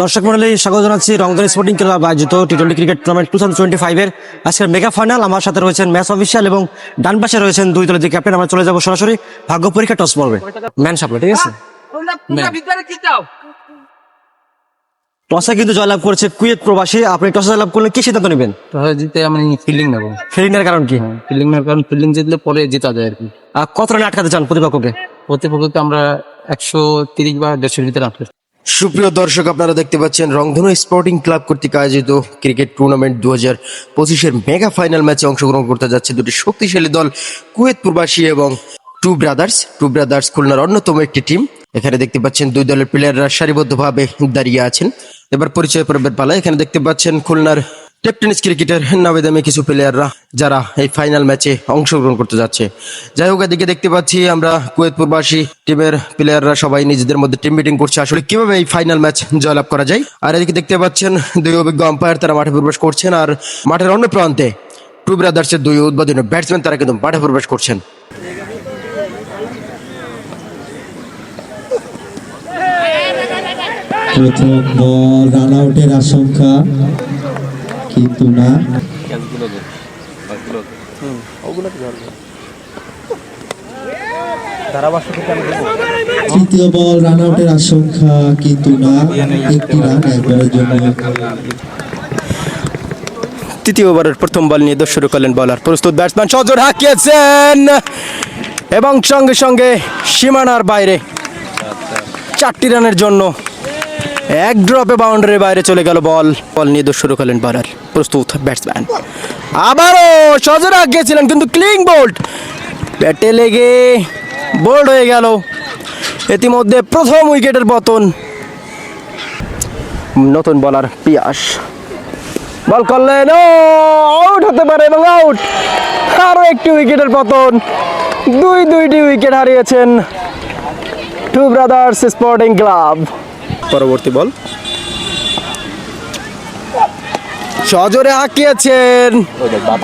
দর্শক মন্ডলী স্বাগত জানাচ্ছি রংধনী স্পোর্টিং ক্লাব আয়োজিত T twenty cricket tournament two thousand twenty ফাইভের আজকের মেগা ফাইনাল আমার সাথে রয়েছেন ম্যাচ অফিসিয়াল এবং ডান পাশে রয়েছেন দুই দলের যে ক্যাপ্টেন আমরা চলে যাব সরাসরি ভাগ্য পরীক্ষা টস পড়বে ম্যান সাপ্লাই ঠিক আছে? টসে কিন্তু জয়লাভ করেছে কুয়েত প্রবাসী। আপনি টসে জয়লাভ করলে কি সিদ্ধান্ত নেবেন? তাহলে জিতে আমি ফিল্ডিং নেব। ফিল্ডিংয়ের কারণ কি? ফিল্ডিং নেওয়ার কারণ ফিল্ডিং জিতলে পরে জেতা যায় আর কি। আর কত রানে আটকাতে চান প্রতিপক্ষকে? প্রতিপক্ষকে আমরা একশো তিরিশ বা দেড়শোর ভিতরে আটকে সুপ্রিয় দর্শক, আপনারা দেখতে পাচ্ছেন রংধনু স্পোর্টিং ক্লাব কর্তৃক আয়োজিত ক্রিকেট টুর্নামেন্ট দু হাজার পঁচিশের মেগা ফাইনাল ম্যাচে অংশগ্রহণ করতে যাচ্ছে দুটি শক্তিশালী দল, কুয়েত প্রবাসী এবং টু ব্রাদার্স। টু ব্রাদার্স খুলনার অন্যতম একটি টিম। এখানে দেখতে পাচ্ছেন দুই দলের প্লেয়াররা সারিবদ্ধভাবে দাঁড়িয়ে আছেন। এবার পরিচয় পর্বের পালা। এখানে দেখতে পাচ্ছেন খুলনার টেকটেনিস ক্রিকেটের নামে দামে কিছু প্লেয়াররা যারা এই ফাইনাল ম্যাচে অংশগ্রহণ করতে যাচ্ছে। যাই হোক, এদিকে দেখতে পাচ্ছি আমরা কুয়েত প্রবাসী টিমের প্লেয়াররা সবাই নিজেদের মধ্যে টিম মিটিং করছে। আসলে কীভাবে এই ফাইনাল ম্যাচ জয়লাভ করা যায়? আর এদিকে দেখতে পাচ্ছেন দুই অভিজ্ঞ আম্পায়ার তারা মাঠে প্রবেশ করছেন আর মাঠের অন্য প্রান্তে টু ব্রাদার্সের দুই উদ্বোধনী ব্যাটসম্যান তারা কিন্তু মাঠে প্রবেশ করছেন। প্রথম রান আউটের আশঙ্কা। কিন্তু না তৃতীয় বল রান আউটের আশঙ্কা কিন্তু না একটি রান একবারের জন্য। তৃতীয় ওভারের প্রথম বল নিয়ে দোষ শুরু করলেন বলার প্রস্তুত ব্যাটসম্যান সজোর হাঁকিয়েছেন। এবং সঙ্গে সঙ্গে সীমানার বাইরে চারটি রানের জন্য এক ড্রপে বাউন্ডারির বাইরে চলে গেল বল। বল নিয়ে দোষ শুরু করলেন বলার প্রস্তুত ব্যাটসম্যান। আবারও সজোর হাঁকিয়েছিলেন কিন্তু ক্লিং বোল্ড ব্যাটে লেগে বোল্ড হয়ে গেল। ইতিমধ্যে প্রথম উইকেটের পতন। নতুন বলার পিয়াস। বল করলেন, ও, আউট হতে পারে এবং আউট। আরও একটি উইকেটের পতন। দুই দুইটি উইকেট হারিয়েছেন টু ব্রাদার্স স্পোর্টিং ক্লাব। পরবর্তী বল। সজোরে হাঁকিয়েছেন।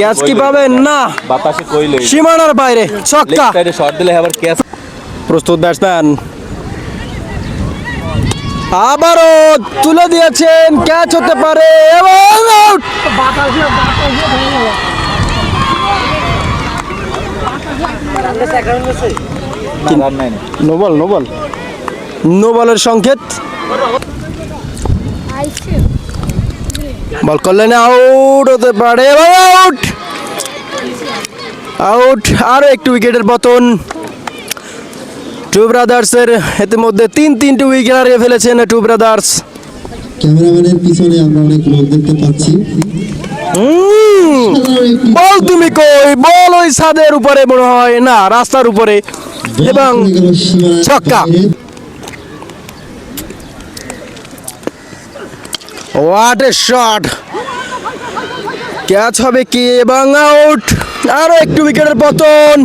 ক্যাচ কি পাবেন? না। বাতাসে কইলে সীমানার বাইরে ছক্কা। শট দিলে আবার ক্যাচ। প্রস্তুত ব্যাটসম্যান। আবারও তুলে দিয়েছেন ক্যাচ হতে পারে এবং আউট। নোবল নোবল নোবলের সংকেত। বল করলেন আউট হতে পারে আউট আউট আরও একটু উইকেটের পতন। টু ব্রাদার্সের ইতিমধ্যে তিন তিনটি উইকেট হারিয়ে ফেলেছেন টু ব্রাদার্স ক্যামেরাম্যানের পিছনে আমরা অনেক লোক দেখতে পাচ্ছি। বল তুমি কই? বল ওই ছাদের উপরে মনে হয়। না রাস্তার উপরে। এবং ছক্কা। হোয়াট এ শট ক্যাচ হবে কি? এবং আউট আরও একটু উইকেটের পতন।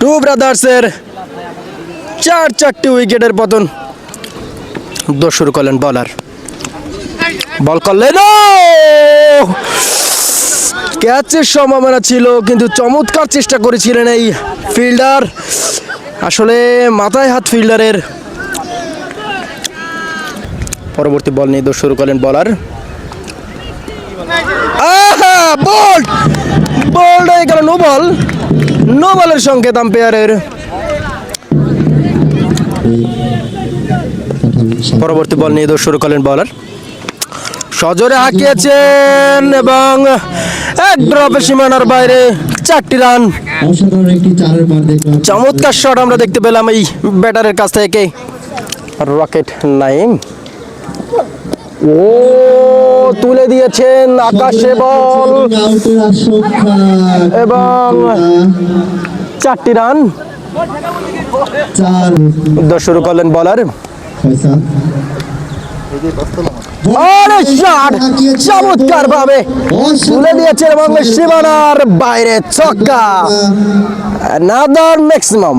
টু ব্রাদার্সের চার চারটি উইকেটের পতন। দোষ শুরু করলেন বলার বল করলেন ক্যাচের সম্ভাবনা ছিল, কিন্তু চমৎকার চেষ্টা করেছিলেন এই ফিল্ডার আসলে মাথায় হাত ফিল্ডারের পরবর্তী বল নিয়ে শুরু করেন বলার আহা বল বল হয়ে গেল নো বল নো বলের সংকেত আম্পায়ারের পরবর্তী বল নিয়ে শুরু করলেন বলার সজোরে হাঁকিয়েছেন এবং এক ড্রপে সীমানার বাইরে চারটি রান চমৎকার শট আমরা দেখতে পেলাম এই ব্যাটারের কাছ থেকে। রকেট নাইম ও তুলে দিয়েছেন আকাশে বল। এবং চারটি রান। শুরু করলেন বলার। চমৎকার ভাবে তুলে দিয়েছেন এবং সীমানার বাইরে ছক্কা। নাদার ম্যাক্সিমাম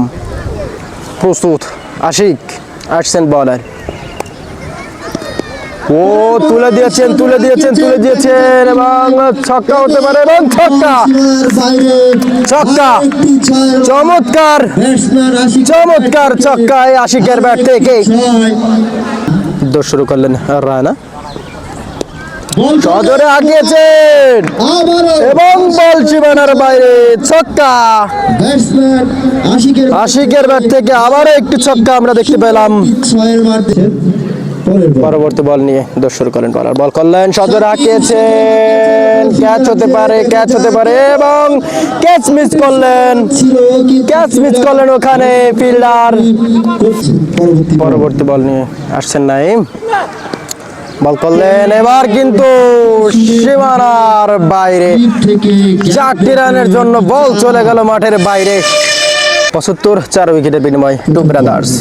প্রস্তুত। আশিক আসছেন বলার ও, তুলে দিয়েছেন তুলে দিয়েছেন তুলে দিয়েছেন। এবং ছক্কা হতে পারে এবং ছক্কা। ছক্কা। চমৎকার। চমৎকার ছক্কায় আশিকের ব্যাট থেকে। দৌড় শুরু করলেন রায়না। সজোরে আগিয়েছেন। এবং বল সীমানার বাইরে ছক্কা। আশিকের ব্যাট থেকে আবারও একটি ছক্কা আমরা দেখতে পেলাম। পরবর্তী বল নিয়ে দোষ শুরু করেন বলার বল করলেন সজোরে হাঁকিয়েছেন ক্যাচ হতে পারে, ক্যাচ হতে পারে এবং ক্যাচ মিস করলেন। ক্যাচ মিস করলেন ওখানে ফিল্ডার। পরবর্তী বল। নিয়ে আসছেন নাইম। বল করলেন এবার কিন্তু সীমানার বাইরে। চারটি রানের জন্য বল চলে গেল মাঠের বাইরে। পঁচাত্তর চার উইকেটের বিনিময় টু ব্রাদার্স।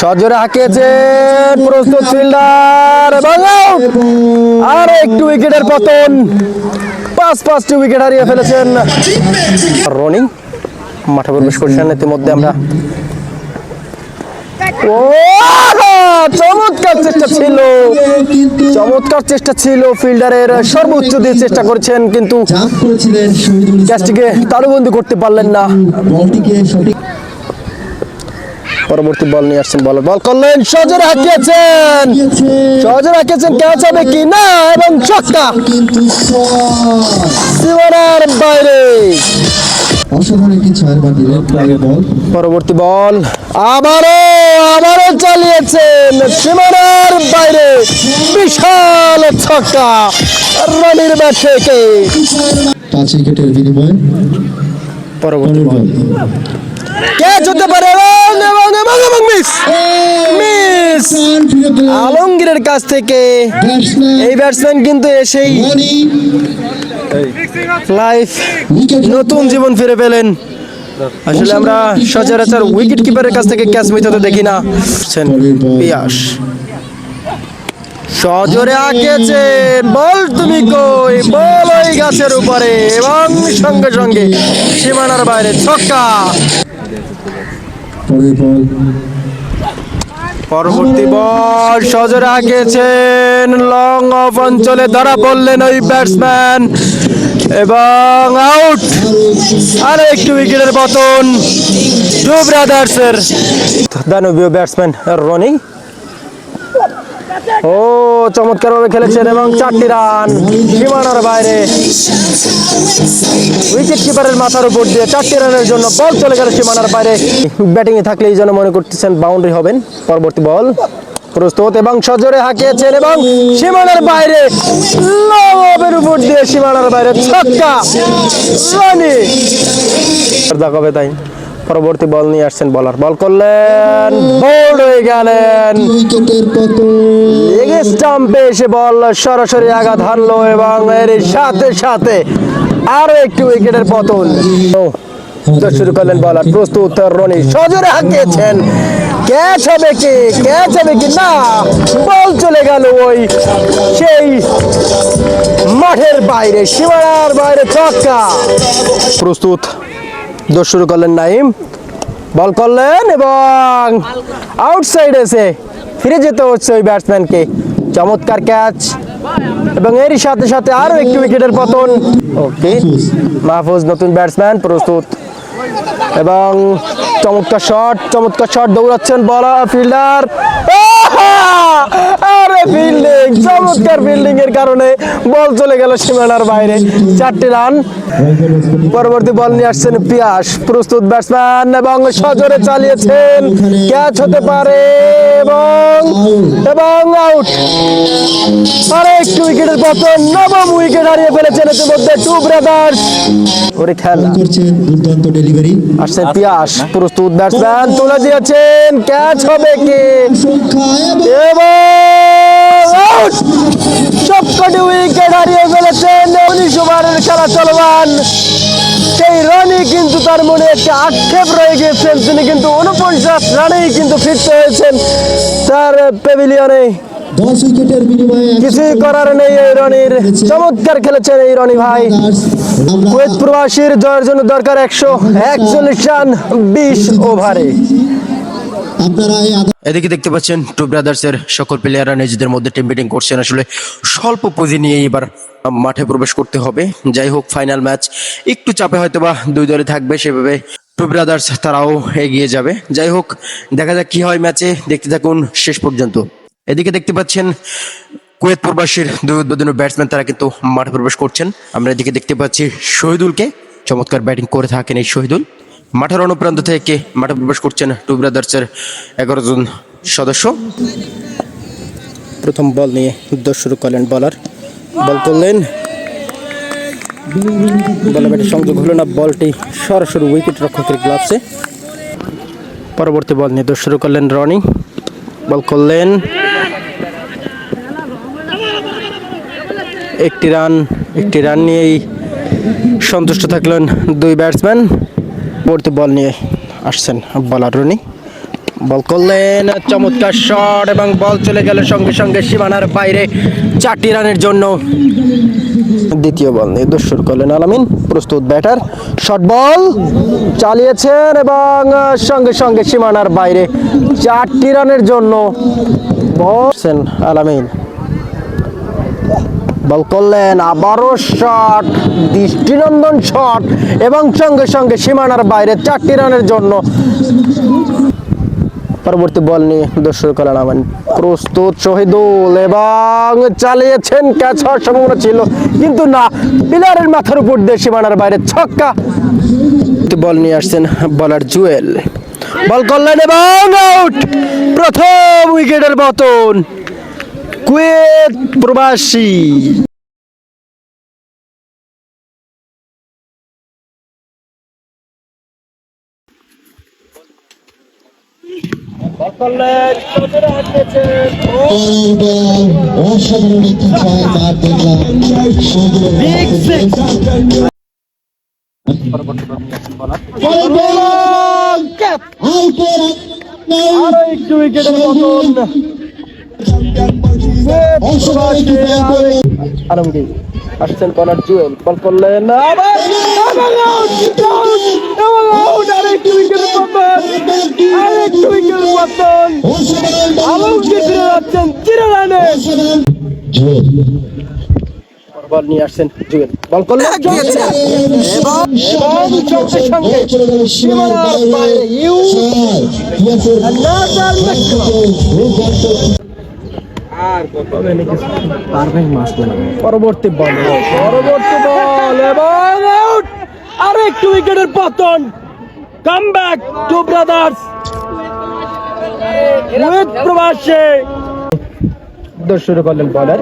সজোরে হাঁকিয়েছেন প্রস্তুত ফিল্ডার আর একটু উইকেটের পতন। পাঁচ পাঁচটি উইকেট হারিয়ে ফেলেছেন রনিং। মাঠে প্রবেশ করছেন ইতিমধ্যে আমরা। ও চমৎকার চেষ্টা ছিল। চমৎকার চেষ্টা ছিল ফিল্ডারের। সর্বোচ্চ দিয়ে চেষ্টা করেছেন কিন্তু। ক্যাচটিকে তালুবন্দি করতে পারলেন না। পরবর্তী বল নিয়ে আসছেন বল বল করলেন সজরে হাঁকিয়েছেন। সজরে হাঁকিয়েছেন ক্যাচ হবে কি? না এবং ছক্কা। সীমানার বাইরে। পরবর্তী বল আবারও আবারও চালিয়েছেন সীমানার বাইরে। বিশাল ছক্কা। রনির ব্যাট থেকে পাঁচ উইকেটের বিনিময়ে পরবর্তী বল। বল ক্যাচ পারে আলমগীরের কাছ থেকে এই ব্যাটসম্যান কিন্তু এসেই লাইফ নতুন জীবন ফিরে পেলেন। আসলে আমরা সচরাচর উইকেট কিপারের কাছ থেকে ক্যাচ মিটাতে দেখি না। পিয়াস। সজোরে আঁকেছেন বল তুমি কই? বল ওই গাছের উপরে এবং সঙ্গে সঙ্গে সীমানার বাইরে ছক্কা। পরবর্তী বল সজোরে গেছেন লং অফ অঞ্চলে ধরা পড়লেন ওই ব্যাটসম্যান এবং আউট আর একটু উইকেটের পতন। টু ব্রাদার্সের দানবীয় ব্যাটসম্যান রনি ও চমৎকার ভাবে খেলেছেন এবং চারটি রান সীমানার বাইরে। উইকেট কিপারের মাথার উপর দিয়ে চারটি রানের জন্য বল চলে গেল সীমানার বাইরে। ব্যাটিং এ থাকলে এই জন্য মনে করতেছেন বাউন্ডারি হবেন পরবর্তী বল। প্রস্তুত এবং সজোরে হাঁকিয়েছেন এবং সীমানার বাইরে লবের উপর দিয়ে সীমানার বাইরে ছক্কা। রানি দেখাবে তাই। পরবর্তী বল নিয়ে আসছেন বলার বল করলেন বোল্ড হয়ে গেলেন। উইকেটের পতন। লেগ স্টাম্পে এসে বল সরাসরি আঘাত হানলো এবং এর সাথে সাথে আরও একটি উইকেটের পতন। শুরু করলেন বলার প্রস্তুত রনি সজোরে হাঁকিয়েছেন। ক্যাচ হবে কি? ক্যাচ হবে কি? না বল চলে গেল ওই সেই মাঠের বাইরে সীমানার বাইরে ছক্কা। প্রস্তুত দোষ শুরু করলেন নাইম। বল করলেন এবং আউটসাইড এসে ফিরে যেতে হচ্ছে ওই ব্যাটসম্যানকে চমৎকার ক্যাচ এবং এরই সাথে সাথে আরও একটি উইকেটের পতন। ওকে মাহফুজ নতুন ব্যাটসম্যান প্রস্তুত। এবং চমৎকার শট চমৎকার শট দৌড়াচ্ছেন বলা ফিল্ডার আরে ফিল্ডিং চমৎকার ফিল্ডিং এর কারণে বল চলে গেল সীমানার বাইরে। চারটি রান। পরবর্তী বল নিয়ে আসছেন পিয়াস। প্রস্তুত ব্যাটসম্যান এবং সজোরে চালিয়েছেন। ক্যাচ হতে পারে এবং এবং আউট আরে একটু উইকেটের পতন নবম উইকেট হারিয়ে ফেলেছেন ইতিমধ্যে টু ব্রাদার্স ওরে খেলা। করছেন দুর্দান্ত ডেলিভারি আসছেন পিয়াস। প্রস্তুত ব্যাটসম্যান তুলে দিয়েছেন। ক্যাচ হবে কি? এবং আউট সবকটি উইকেট হারিয়ে ফেলেছেন উনিশ ওভারের খেলা চলমান। সেই রানই কিন্তু তার মনে একটা আক্ষেপ রয়ে গিয়েছেন। তিনি কিন্তু উনপঞ্চাশ রানেই কিন্তু ফিরতে হয়েছেন তার প্যাভিলিয়নে কিছুই করার নেই এই রনির। চমৎকার খেলেছেন এই রনি ভাই। কুয়েত প্রবাসীর জয়ের জন্য দরকার একশো একচল্লিশ রান বিশ ওভারে। এদিকে দেখতে পাচ্ছেন টু ব্রাদার্সের সকল প্লেয়াররা নিজেদের মধ্যে টিম মিটিং করছেন। আসলে স্বল্প পুঁজি নিয়ে এবার মাঠে প্রবেশ করতে হবে। যাই হোক ফাইনাল ম্যাচ একটু চাপে হয়তো বা দুই দলে থাকবে, সেভাবে টু ব্রাদার্স তারাও এগিয়ে যাবে। যাই হোক, দেখা যাক কি হয় ম্যাচে দেখতে থাকুন শেষ পর্যন্ত। এদিকে দেখতে পাচ্ছেন কুয়েত প্রবাসীর দুই উদ্বোধনী ব্যাটসম্যান তারা কিন্তু মাঠে প্রবেশ করছেন। আমরা এদিকে দেখতে পাচ্ছি শহীদুলকে। চমৎকার ব্যাটিং করে থাকেন এই শহীদুল। মাঠের অনুপ্রান্ত থেকে মাঠে প্রবেশ করছেন টু ব্রাদার্সের এগারো জন সদস্য। প্রথম বল নিয়ে দোষ শুরু করলেন বলার বল করলেন সংযোগ হলো না, বলটি সরাসরি উইকেট রক্ষকের গ্লাভসে পরবর্তী বল নিয়ে শুরু করলেন রনি। বল করলেন। একটি রান একটি রান নিয়েই সন্তুষ্ট থাকলেন দুই ব্যাটসম্যান পরবর্তী বল নিয়ে আসছেন বলার রনি। বল করলেন, চমৎকার শট এবং বল চলে গেল সঙ্গে সঙ্গে সীমানার বাইরে চারটি রানের জন্য। দ্বিতীয় বল নিয়ে দোষ শুরু করলেন আলামিন, প্রস্তুত ব্যাটার শর্ট বল চালিয়েছেন এবং সঙ্গে সঙ্গে সীমানার বাইরে চারটি রানের জন্য বলছেন আলামিন। বল করলেন আবারও শট দৃষ্টিনন্দন শট এবং সঙ্গে সঙ্গে সীমানার বাইরে চারটি রানের জন্য পরবর্তী বল নিয়ে দর্শক করেন প্রস্তুত শহীদুল এবং চালিয়েছেন ক্যাচ হওয়ার সম্ভাবনা ছিল, কিন্তু না পিলারের মাথার উপর দিয়ে সীমানার বাইরে ছক্কা। বল নিয়ে আসছেন বলার জুয়েল। বল করলেন এবং আউট প্রথম উইকেটের পতন কুয়েত প্রবাসী। অসাধারণ একটি দেখলাম আরও একটু উইকেটের পতন আলমগীর আসছেন বলার জুয়েল। বল করলেন বল নিয়ে আসছেন জুয়েল। বল করলেন সঙ্গে। সঙ্গে সীমানার বাইরে ইউ another maximum পরবর্তী বল। পরবর্তী বল এবং আউট আর একটু উইকেটের পতন। Come back two brothers Rohit প্রবাসে শুরু করলেন বলার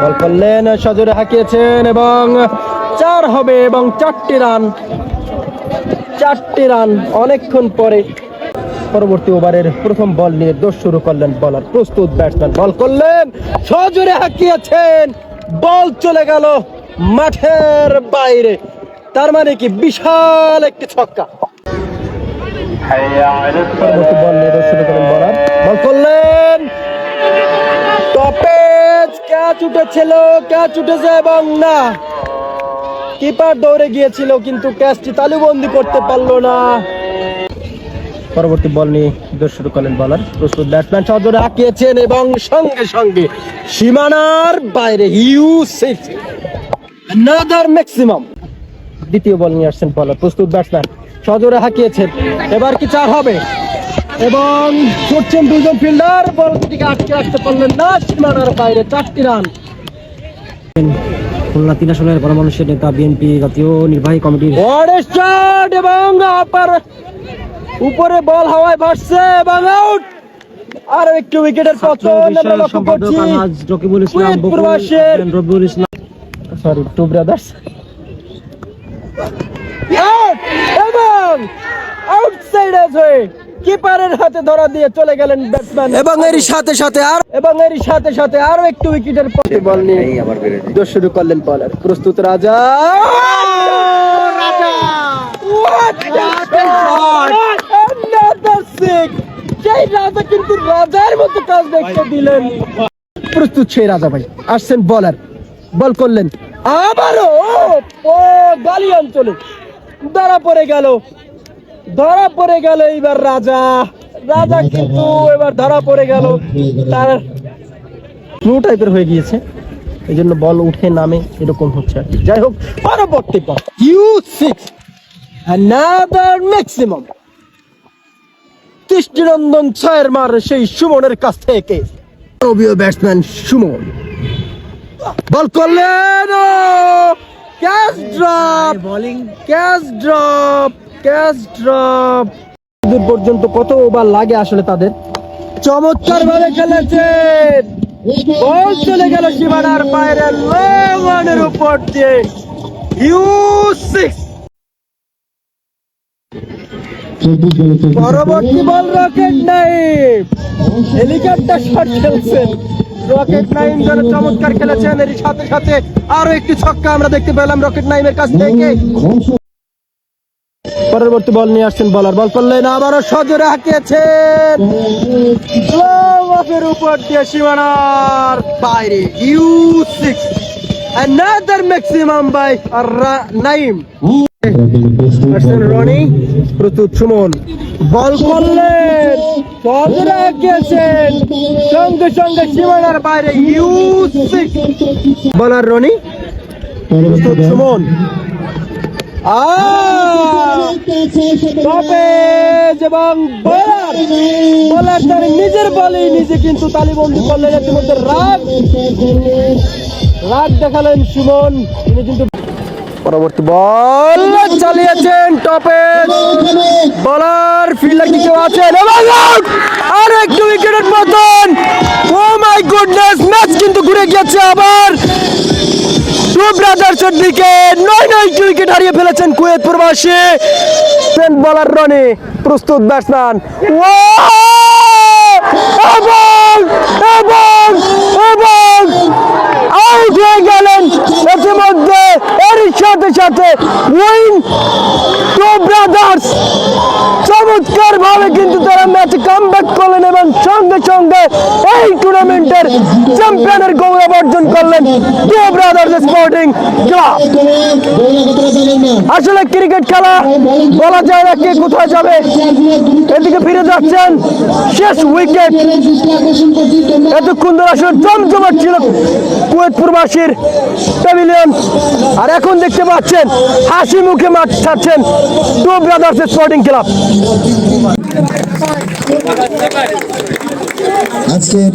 বল করলেন সজোরে হাঁকিয়েছেন এবং চার হবে এবং চারটি রান। চারটি রান অনেকক্ষণ পরে পরবর্তী ওভারের প্রথম বল নিয়ে দোষ শুরু করলেন বলার প্রস্তুত ব্যাটসম্যান বল করলেন। সজোরে হাঁকিয়েছেন। বল চলে গেল মাঠের বাইরে। তার মানে কি? বিশাল একটি ছক্কা। এবং না। কিপার দৌড়ে গিয়েছিল, কিন্তু ক্যাচটি তালুবন্দি করতে পারল না। পরবর্তী বল নিয়ে শুরু করেন বলার প্রস্তুত ব্যাটসম্যান সজোরে আঁকিয়েছেন এবং সঙ্গে সঙ্গে সীমানার বাইরে হিউ সিক্স নাদার ম্যাক্সিমাম দ্বিতীয় বল নিয়ে আসছেন বলার প্রস্তুত ব্যাটসম্যান সজোরে হাঁকিয়েছেন এবার কি চার হবে? এবং ছুটছেন দুজন ফিল্ডার বলটিকে আটকে রাখতে পারলেন না, সীমানার বাইরে চারটি রান। খুলনা তিন আসনের গণমানুষের নেতা বিএনপি জাতীয় নির্বাহী কমিটির এবং আপার উপরে বল হাওয়ায় ভাসছে এবং আউট। আর একটু উইকেটের পতন আমরা লক্ষ্য করছি। রকিবুল ইসলাম, বকুল, প্রবাসের Rabiul Islam. Sorry two brothers এবং আউটসাইড হয়ে কিপারের হাতে ধরা দিয়ে চলে গেলেন ব্যাটসম্যান এবং এরই সাথে সাথে আর এবং এরই সাথে সাথে আরও একটু উইকেটের পথে বল নিয়ে দোষ শুরু করলেন বলার প্রস্তুত রাজা। রাজা সেই রাজা কিন্তু রাজার মতো কাজ দেখতে দিলেন। প্রস্তুত সেই রাজা ভাই, আসছেন বলার বল করলেন। আবারও গালি অঞ্চলে। ধরা পড়ে গেল, ধরা পড়ে গেল এইবার রাজা। রাজা কিন্তু এবার ধরা পড়ে গেল, তার ফ্লু টাইপের হয়ে গিয়েছে। এই জন্য বল উঠে, নামে, এরকম হচ্ছে আর। যাই হোক, পরবর্তী ball huge six another maximum দৃষ্টিনন্দন ছয়ের মার সেই সুমনের কাছ থেকে। মানবীয় ব্যাটসম্যান সুমন। বল করলেন catch drop bowling catch drop catch drop দূর পর্যন্ত কত ওভার লাগে আসলে তাদের? চমৎকার ভাবে খেলেছেন বল চলে গেল সীমানার বাইরে লঙ্গনের উপর দিয়ে। ইউ সিক্স পরবর্তী ball rocket Naim helicopter shot খেলছেন। রকেট নাইম যারা চমৎকার খেলেছেন। এর সাথে সাথে আরও একটি ছক্কা আমরা দেখতে পেলাম রকেট নাইমের কাছ থেকে। পরবর্তী বল নিয়ে আসছেন বলার। বল করলেন আবারও সজোরে হাঁকিয়েছেন। উপর দিয়ে সীমানার বাইরে। Huge six another maximum by Ra- Roni, প্রস্তুত সুমন। বল করলেন হাঁকিয়েছেন সঙ্গে সঙ্গে সীমানার বাইরে বলার রনি, প্রস্তুত সুমন। নিজের বলেই নিজে কিন্তু তালিবন্দি করলেন ইতিমধ্যে রাগ। রাগ দেখালেন সুমন, তিনি কিন্তু পরবর্তী বল চালিয়েছেন টপে বলার ফিল্ডার কি আছেন? আর একটু উইকেটের পতন। ও মাই গুডনেস ম্যাচ কিন্তু ঘুরে গেছে আবার। টু ব্রাদার্সের দিকে নয় নয় উইকেট হারিয়ে ফেলেছেন কুয়েত প্রবাসী। বলার রনে, প্রস্তুত ব্যাটসম্যান ও এবং এবং এবং আউট হয়ে সাথে সাথে উইন টু ব্রাদার্স চমৎকার ভাবে কিন্তু তারা ম্যাচে কামব্যাক করলেন এবং সঙ্গে সঙ্গে এই টুর্নামেন্টের চ্যাম্পিয়নের গৌরব অর্জন করলেন টু ব্রাদার্স স্পোর্টিং ক্লাব আসলে ক্রিকেট খেলা বলা যায় না কে কোথায় যাবে। এদিকে ফিরে যাচ্ছেন শেষ উইকেট এতক্ষণ ধরে আসলে জমজমাট ছিল কুয়েত প্রবাসীর প্যাভিলিয়ন আর এখন দেখতে পাচ্ছেন হাসি মুখে মাঠ ছাড়ছেন টু ব্রাদার্স স্পোর্টিং ক্লাব আজকের